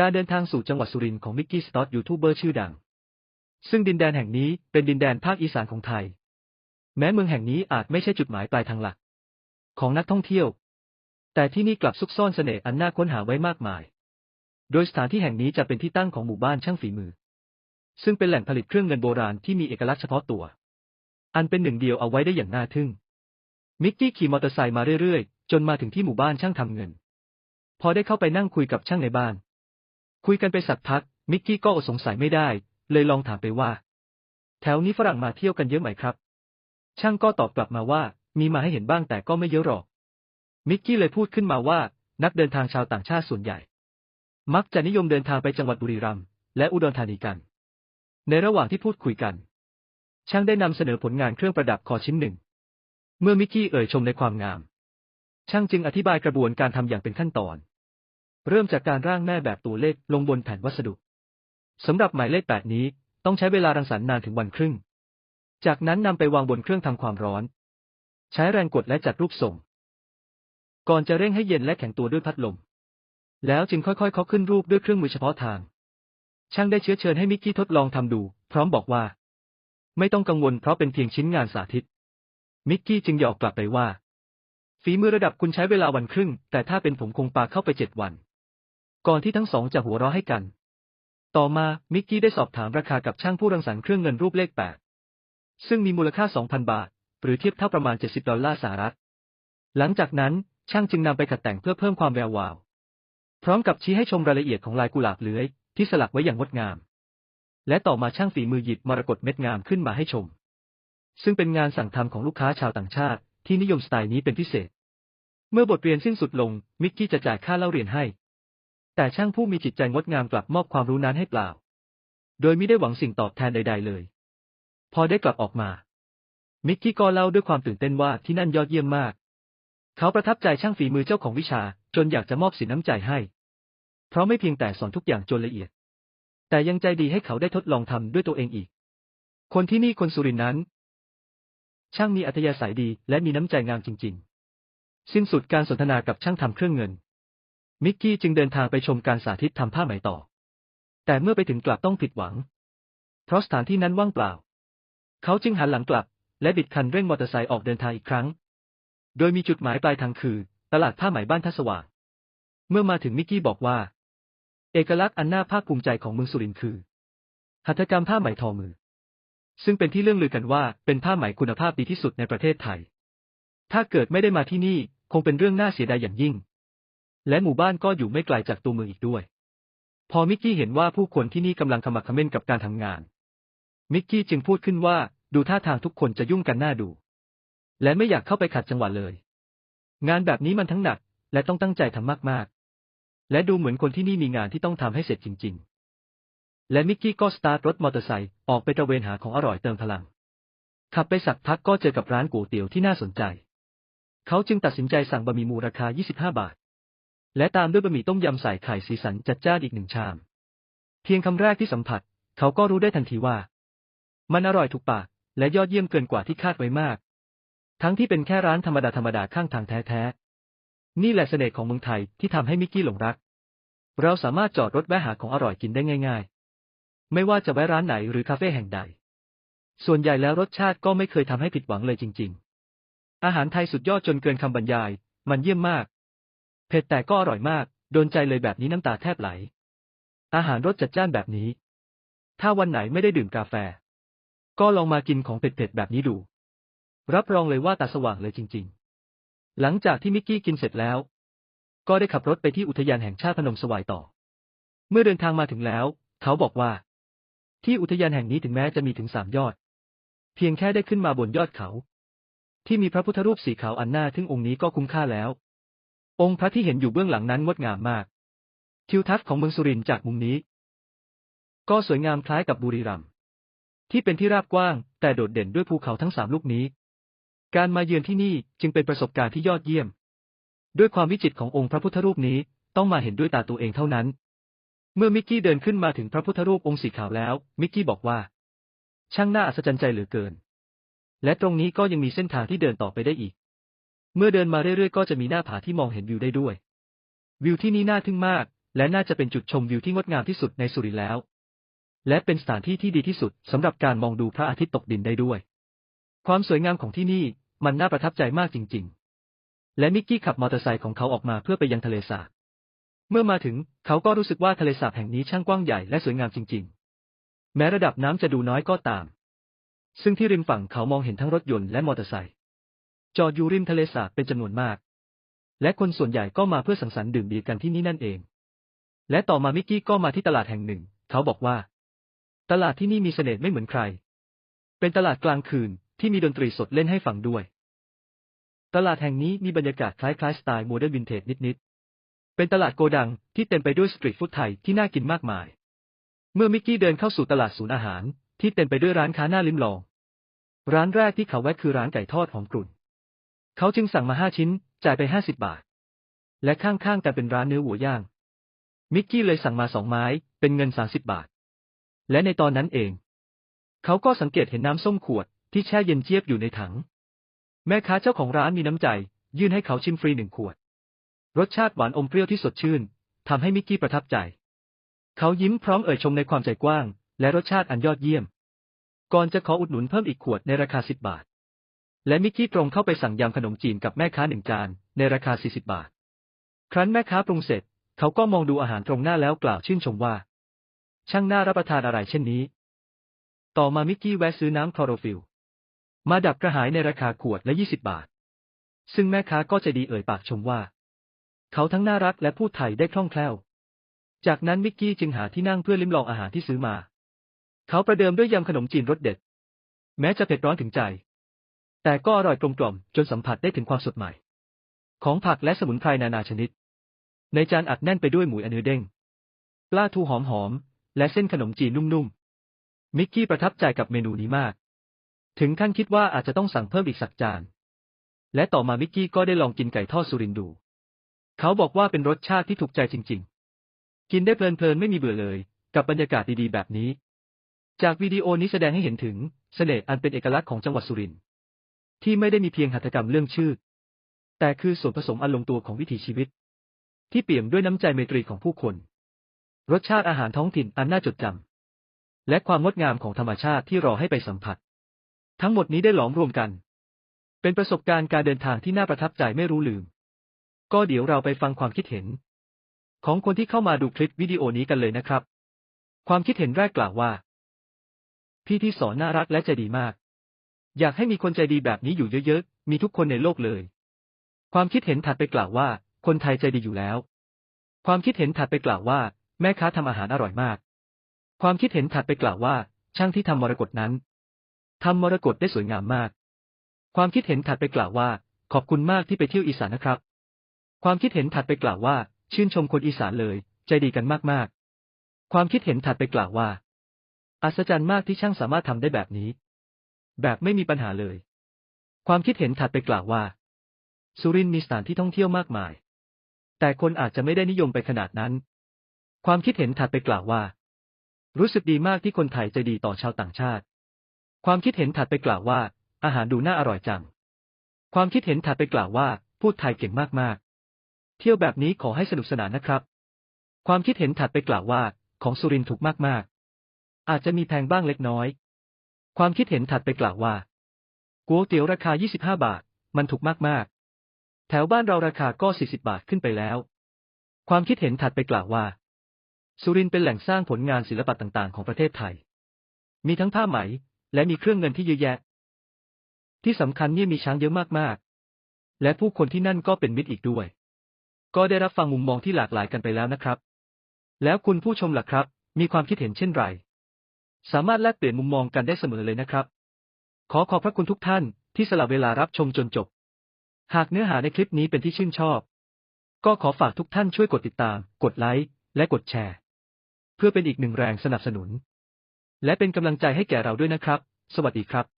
การเดินทางสู่จังหวัดสุรินทร์ของมิกกี้สต็อตยูทูบเบอร์ชื่อดัง ซึ่งดินแดนแห่งนี้เป็นดินแดนภาคอีสานของไทย แม้เมืองแห่งนี้อาจไม่ใช่จุดหมายปลายทางหลัก ของนักท่องเที่ยว แต่ที่นี่กลับซุกซ่อนเสน่ห์อันน่าค้นหาไว้มากมาย โดยสถานที่แห่งนี้จะเป็นที่ตั้งของหมู่บ้านช่างฝีมือ ซึ่งเป็นแหล่งผลิตเครื่องเงินโบราณที่มีเอกลักษณ์เฉพาะตัว อันเป็นหนึ่งเดียวเอาไว้ได้อย่างน่าทึ่ง มิกกี้ขี่มอเตอร์ไซค์มาเรื่อยๆ จนมาถึงที่หมู่บ้านช่างทำเงิน พอได้เข้าไปนั่งคุยกับช่างในบ้าน คุยกันไปสักพัก มิกกี้ก็อดสงสัยไม่ได้ เลยลองถามไปว่า แถวนี้ฝรั่งมาเที่ยวกันเยอะไหมครับ ช่างก็ตอบกลับมาว่า มีมาให้เห็นบ้างแต่ก็ไม่เยอะหรอก มิกกี้เลยพูดขึ้นมาว่า นักเดินทางชาวต่างชาติส่วนใหญ่ มักจะนิยมเดินทางไปจังหวัดบุรีรัมย์และอุดรธานีกัน ในระหว่างที่พูดคุยกัน ช่างได้นำเสนอผลงานเครื่องประดับคอชิ้นหนึ่ง เมื่อมิกกี้เอ่ยชมในความงาม ช่างจึงอธิบายกระบวนการทำอย่างเป็นขั้นตอน เริ่มจากการร่างแม่แบบตัวเลขลงบนแผ่นวัสดุ สำหรับหมายเลขแปดนี้ ต้องใช้เวลารังสรรค์นานถึงวันครึ่ง จากนั้นนำไปวางบนเครื่องทำความร้อน ใช้แรงกดและจัดรูปทรง ก่อนจะเร่งให้เย็นและแข็งตัวด้วยพัดลม แล้วจึงค่อยๆเคาะขึ้นรูปด้วยเครื่องมือเฉพาะทาง ช่างได้เชื้อเชิญให้มิกกี้ทดลองทำดู พร้อมบอกว่า ไม่ต้องกังวลเพราะเป็นเพียงชิ้นงานสาธิต มิกกี้จึงหยอกกลับไปว่าฝีมือระดับคุณใช้เวลาวันครึ่ง แต่ถ้าเป็นผมคงปาเข้าไปเจ็ดวัน ก่อนที่ทั้งสองจะหัวเราะให้กัน ต่อมามิกกี้ได้สอบถามราคากับช่างผู้รังสรรค์เครื่องเงินรูปเลขแปดซึ่งมีมูลค่า 2,000 บาท หรือเทียบเท่าประมาณ 70 ดอลลาร์สหรัฐ หลังจากนั้นช่างจึงนำไปขัดแต่งเพื่อเพิ่มความแวววาว พร้อมกับชี้ให้ชมรายละเอียดของลายกุหลาบเลื้อยที่สลักไว้อย่างงดงาม และต่อมาช่างฝีมือหยิบมรกตเม็ดงามขึ้นมาให้ชม ซึ่งเป็นงานสั่งทำของลูกค้าชาวต่างชาติที่นิยมสไตล์นี้เป็นพิเศษ เมื่อบทเรียนสิ้นสุดลงมิกกี้จะจ่ายค่าเล่าเรียนให้ แต่ช่างผู้มีจิตใจงดงามกลับมอบความรู้นั้นให้เปล่า โดยไม่ได้หวังสิ่งตอบแทนใด ๆ เลย พอได้กลับออกมา มิกกี้ก็เล่าด้วยความตื่นเต้นว่าที่นั่นยอดเยี่ยมมาก เขาประทับใจช่างฝีมือเจ้าของวิชา จนอยากจะมอบสินน้ำใจให้ เพราะไม่เพียงแต่สอนทุกอย่างจนละเอียด แต่ยังใจดีให้เขาได้ทดลองทำด้วยตัวเองอีก คนที่นี่คนสุรินนั้น ช่างมีอัธยาศัยดีและมีน้ำใจงามจริง ๆ สิ้นสุดการสนทนากับช่างทำเครื่องเงิน มิกกี้จึงเดินทางไปชมการสาธิตทำผ้าไหมต่อ แต่เมื่อไปถึงกลับต้องผิดหวัง เพราะสถานที่นั้นว่างเปล่า เขาจึงหันหลังกลับ และบิดคันเร่งมอเตอร์ไซค์ออกเดินทางอีกครั้ง โดยมีจุดหมายปลายทางคือ ตลาดผ้าไหมบ้านท่าสว่าง เมื่อมาถึงมิกกี้บอกว่า เอกลักษณ์อันน่าภาคภูมิใจของเมืองสุรินทร์คือ หัตถกรรมผ้าไหมทอมือ ซึ่งเป็นที่เรื่องลือกันว่าเป็นผ้าไหมคุณภาพดีที่สุดในประเทศไทย ถ้าเกิดไม่ได้มาที่นี่คงเป็นเรื่องน่าเสียดายอย่างยิ่ง และหมู่บ้านก็อยู่ไม่ไกลจากตัวเมืองอีกด้วย พอมิกกี้เห็นว่าผู้คนที่นี่กำลังขมักเขม้นกับการทำงาน มิกกี้จึงพูดขึ้นว่าดูท่าทางทุกคนจะยุ่งกันหน้าดู และไม่อยากเข้าไปขัดจังหวะเลย งานแบบนี้มันทั้งหนัก และต้องตั้งใจทำมากๆ และดูเหมือนคนที่นี่มีงานที่ต้องทำให้เสร็จจริง ๆ และมิกกี้ก็สตาร์ทรถมอเตอร์ไซค์ออกไปตระเวนหาของอร่อยเติมพลัง ขับไปสักพักก็เจอกับร้านก๋วยเตี๋ยวที่น่าสนใจ เขาจึงตัดสินใจสั่งบะหมี่หมูราคา 25 บาท และตามด้วยบะหมี่ต้มยำใส่ไข่สีสันจัดจ้านอีกหนึ่งชาม เพียงคำแรกที่สัมผัส เขาก็รู้ได้ทันทีว่า มันอร่อยถูกปาก และยอดเยี่ยมเกินกว่าที่คาดไว้มาก ทั้งที่เป็นแค่ร้านธรรมดาธรรมดาข้างทางแท้ๆ นี่แหละเสน่ห์ของเมืองไทยที่ทำให้มิกกี้หลงรัก เราสามารถจอดรถแวะหาของอร่อยกินได้ง่าย ๆ ไม่ว่าจะแวะร้านไหนหรือคาเฟ่แห่งใด ส่วนใหญ่แล้วรสชาติก็ไม่เคยทำให้ผิดหวังเลยจริง ๆ อาหารไทยสุดยอดจนเกินคำบรรยาย มันเยี่ยมมาก ผ็ดแต่ก็อร่อยมาก โดนใจเลยแบบนี้น้ำตาแทบไหล อาหารรสจัดจ้านแบบนี้ ถ้าวันไหนไม่ได้ดื่มกาแฟ ก็ลองมากินของเผ็ดๆแบบนี้ดู รับรองเลยว่าตาสว่างเลยจริง ๆ หลังจากที่มิกกี้กินเสร็จแล้ว ก็ได้ขับรถไปที่อุทยานแห่งชาติพนมสวายต่อ เมื่อเดินทางมาถึงแล้ว เขาบอกว่า ที่อุทยานแห่งนี้ถึงแม้จะมีถึงสามยอด เพียงแค่ได้ขึ้นมาบนยอดเขา ที่มีพระพุทธรูปสีขาวอันหน่าทึ่งองค์นี้ก็คุ้มค่าแล้ว องค์พระที่เห็นอยู่เบื้องหลังนั้นงดงามมาก ทิวทัศน์ของเมืองสุรินทร์จากมุมนี้ ก็สวยงามคล้ายกับบุรีรัมย์ที่เป็นที่ราบกว้าง แต่โดดเด่นด้วยภูเขาทั้งสามลูกนี้ การมาเยือนที่นี่จึงเป็นประสบการณ์ที่ยอดเยี่ยม ด้วยความวิจิตรขององค์พระพุทธรูปนี้ต้องมาเห็นด้วยตาตัวเองเท่านั้น เมื่อมิกกี้เดินขึ้นมาถึงพระพุทธรูปองค์สีขาวแล้ว มิกกี้บอกว่า ช่างน่าอัศจรรย์ใจเหลือเกิน และตรงนี้ก็ยังมีเส้นทางที่เดินต่อไปได้อีก เมื่อเดินมาเรื่อยๆ ก็จะมีหน้าผาที่มองเห็นวิวได้ด้วย วิวที่นี่น่าทึ่งมาก และน่าจะเป็นจุดชมวิวที่งดงามที่สุดในสุรินทร์แล้ว และเป็นสถานที่ที่ดีที่สุดสำหรับการมองดูพระอาทิตย์ตกดินได้ด้วย ความสวยงามของที่นี่มันน่าประทับใจมากจริง ๆ และมิกกี้ขับมอเตอร์ไซค์ของเขาออกมาเพื่อไปยังทะเลสาบ เมื่อมาถึงเขาก็รู้สึกว่าทะเลสาบแห่งนี้ช่างกว้างใหญ่และสวยงามจริง ๆ แม้ระดับน้ำจะดูน้อยก็ตาม ซึ่งที่ริมฝั่งเขามองเห็นทั้งรถยนต์และมอเตอร์ไซค์ จอดอยู่ริมทะเลสาบเป็นจำนวนมาก และคนส่วนใหญ่ก็มาเพื่อสังสรรค์ดื่มเบียร์กันที่นี่นั่นเอง และต่อมามิกกี้ก็มาที่ตลาดแห่งหนึ่ง เขาบอกว่า ตลาดที่นี่มีเสน่ห์ไม่เหมือนใคร เป็นตลาดกลางคืนที่มีดนตรีสดเล่นให้ฟังด้วย ตลาดแห่งนี้มีบรรยากาศคล้ายๆสไตล์โมเดิร์นวินเทจนิดๆ เป็นตลาดโกดังที่เต็มไปด้วยสตรีทฟู้ดไทยที่น่ากินมากมาย เมื่อมิกกี้เดินเข้าสู่ตลาดศูนย์อาหารที่เต็มไปด้วยร้านค้าหน่าลิ้มลอง ร้านแรกที่เขาแวะคือร้านไก่ทอดหอมกรุ่น เขาจึงสั่งมาห้าชิ้น จ่ายไปห้าสิบบาท และข้างๆกันเป็นร้านเนื้อวัวย่าง มิกกี้เลยสั่งมาสองไม้ เป็นเงินสาสิบบาท และในตอนนั้นเอง เขาก็สังเกตเห็นน้ำส้มขวดที่แช่เย็นเจี๊ยบอยู่ในถัง แม่ค้าเจ้าของร้านมีน้ำใจ ยื่นให้เขาชิมฟรีหนึ่งขวด รสชาติหวานอมเปรี้ยวที่สดชื่นทำให้มิกกี้ประทับใจ เขายิ้มพร้อมเอ่ยชมในความใจกว้าง และรสชาติอันยอดเยี่ยม ก่อนจะขออุดหนุนเพิ่มอีกขวดในราคาสิบบาท และมิกกี้ตรงเข้าไปสั่งยำขนมจีนกับแม่ค้าหนึ่งจาน ในราคาสี่สิบาท ครั้นแม่ค้าปรุงเสร็จ เขาก็มองดูอาหารตรงหน้าแล้วกล่าวชื่นชมว่า ช่างน่ารับประทานอะไรเช่นนี้ ต่อมามิกกี้แวะซื้อน้ำคลอโรฟิลมาดับกระหายในราคาขวดละยี่สิบาท ซึ่งแม่ค้าก็ใจดีเอ่ยปากชมว่า เขาทั้งน่ารักและพูดไทยได้คล่องแคล่ว จากนั้นมิกกี้จึงหาที่นั่งเพื่อลิ้มลองอาหารที่ซื้อมา เขาประเดิมด้วยยำขนมจีนรสเด็ด แม้จะเผ็ดร้อนถึงใจ แต่ก็อร่อยกลมกล่อมจนสัมผัสได้ถึงความสดใหม่ ของผักและสมุนไพรนานาชนิด ในจานอัดแน่นไปด้วยหมูอเนื้อเด้งปลาทูหอมๆและเส้นขนมจีนนุ่มๆ มิกกี้ประทับใจกับเมนูนี้มาก ถึงขั้นคิดว่าอาจจะต้องสั่งเพิ่มอีกสักจาน และต่อมามิกกี้ก็ได้ลองกินไก่ทอดสุรินดู เขาบอกว่าเป็นรสชาติที่ถูกใจจริง ๆ กินได้เพลินๆไม่มีเบื่อเลย กับบรรยากาศดีๆ แบบนี้ จากวิดีโอนี้แสดงให้เห็นถึงเสน่ห์อันเป็นเอกลักษณ์ของจังหวัดสุรินทร์ ที่ไม่ได้มีเพียงหัตถกรรมเรื่องชื่อ แต่คือส่วนผสมอันลงตัวของวิถีชีวิต ที่เปี่ยมด้วยน้ำใจเมตรีของผู้คน รสชาติอาหารท้องถิ่นอันน่าจดจำและความงดงามของธรรมชาติที่รอให้ไปสัมผัส ทั้งหมดนี้ได้หลอมรวมกัน เป็นประสบการณ์การเดินทางที่น่าประทับใจไม่รู้ลืม ก็เดี๋ยวเราไปฟังความคิดเห็น ของคนที่เข้ามาดูคลิปวิดีโอนี้กันเลยนะครับ ความคิดเห็นแรกกล่าวว่า พี่ที่สอนน่ารักและใจดีมาก อยากให้มีคนใจดีแบบนี้อยู่เยอะๆ มีทุกคนในโลกเลย ความคิดเห็นถัดไปกล่าวว่า คนไทยใจดีอยู่แล้ว ความคิดเห็นถัดไปกล่าวว่า แม่ค้าทำอาหารอร่อยมาก ความคิดเห็นถัดไปกล่าวว่า ช่างที่ทำมรกตนั้นทำมรกตได้สวยงามมาก ความคิดเห็นถัดไปกล่าวว่า ขอบคุณมากที่ไปเที่ยวอีสานนะครับ ความคิดเห็นถัดไปกล่าวว่า ชื่นชมคนอีสานเลย ใจดีกันมากๆ ความคิดเห็นถัดไปกล่าวว่า อัศจรรย์มากที่ช่างสามารถทำได้แบบนี้ แบบไม่มีปัญหาเลย ความคิดเห็นถัดไปกล่าวว่า สุรินทร์มีสถานที่ท่องเที่ยวมากมาย แต่คนอาจจะไม่ได้นิยมไปขนาดนั้น ความคิดเห็นถัดไปกล่าวว่า รู้สึกดีมากที่คนไทยใจดีต่อชาวต่างชาติ ความคิดเห็นถัดไปกล่าวว่า อาหารดูน่าอร่อยจัง ความคิดเห็นถัดไปกล่าวว่า พูดไทยเก่งมากๆ เที่ยวแบบนี้ขอให้สนุกสนานนะครับ ความคิดเห็นถัดไปกล่าวว่า ของสุรินทร์ถูกมากๆ อาจจะมีแพงบ้างเล็กน้อย ความคิดเห็นถัดไปกล่าวว่าก๋วยเตี๋ยวราคา 25 บาท มันถูกมากๆ แถวบ้านเราราคาก็ 40 บาทขึ้นไปแล้ว ความคิดเห็นถัดไปกล่าวว่า สุรินเป็นแหล่งสร้างผลงานศิลปะต่างๆ ของประเทศไทย มีทั้งผ้าไหม และมีเครื่องเงินที่เยอะแยะ ที่สำคัญเนี่ยมีช้างเยอะมากๆ และผู้คนที่นั่นก็เป็นมิตรอีกด้วย ก็ได้รับฟังมุมมองที่หลากหลายกันไปแล้วนะครับ แล้วคุณผู้ชมล่ะครับ มีความคิดเห็นเช่นไร สามารถแลกเปลี่ยนมุมมองกันได้เสมอเลยนะครับ ขอขอบพระคุณทุกท่านที่สละเวลารับชมจนจบ หากเนื้อหาในคลิปนี้เป็นที่ชื่นชอบ ก็ขอฝากทุกท่านช่วยกดติดตาม กดไลค์ และกดแชร์ เพื่อเป็นอีกหนึ่งแรงสนับสนุน และเป็นกำลังใจให้แก่เราด้วยนะครับ สวัสดีครับ